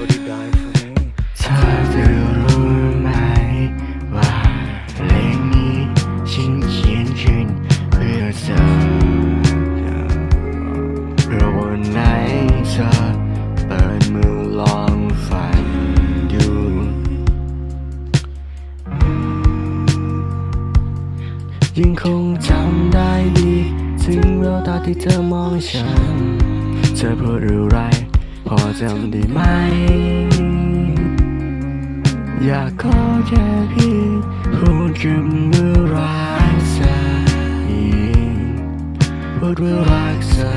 เธอจะรู้ไหม ว่าเพลงนี้ฉันเขียนขึ้นเพื่อเธอเพื่อวันไหนเธอเปิดมือลองฟังดู ยังคงจำได้ดี ถึงแววตาที่เธอมองฉัน เธอพูดอะไร พอจำได้ไหม อยากขอแค่พี่พูดคำว่ารักเธออีกพูดว่ารักเธอ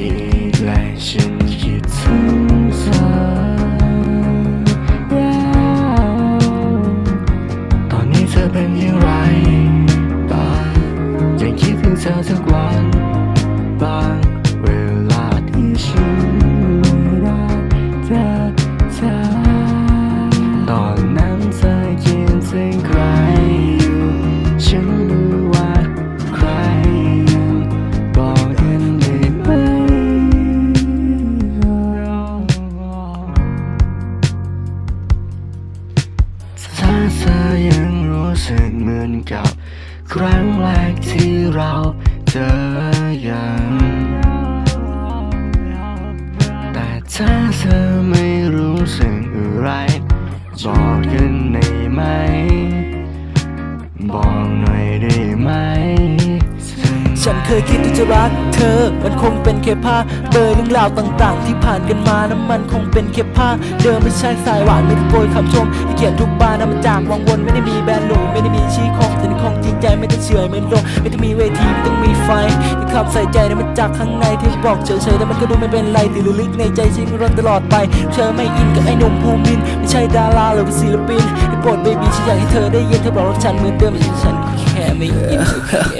อีกและฉันคิดถึงเธอตอนนี้เธอเป็นอย่างไรบ้างยังคิดถึงเธอทุกวันบาง เจอเธอ ตอนนั้นเธอคิดถึงใครอยู่ ฉันรู้ว่าใครยังบอกกันได้ไหมถ้าเธอยังรู้สึกเหมือนกับ ครั้งแรกที่เรา ถ้าเธอไม่รู้สึกอะไรบอกกันได้ไหม บอกหน่อยได้ไหม ฉันเคยคิดที่จะรักเธอ มันคงเป็นแค่ภาพเบอร์เรื่องราวต่าง ๆ ที่ผ่านกันมานั้นมันคงเป็นแค่ภาพเดิมไม่ใช่สายหวานไม่ได้โปรยคำชมที่เขียนทุกบานนะมันจากวังวนไม่ได้มีแบรนด์หรูไม่ได้มีชี้คงแต่ในคงจริงใจไม่ได้เฉื่อยไม่ลงไม่ต้องมีเวทีไม่ต้องมีไฟ ที่คำใส่ใจนะมันจากข้างในที่บอกเฉยๆแต่มันก็ดูไม่เป็นไรที่ลึกในใจฉันรันตลอดไป เธอไม่อินกับไอ้หนุ่มภูมินไม่ใช่ดาราหรือเป็นศิลปินได้โปรดเบบี้ฉันอยากให้เธอได้ยินเธอบอกรักฉันเหมือนเดิมแต่ฉันแค่ไม่อินโอเค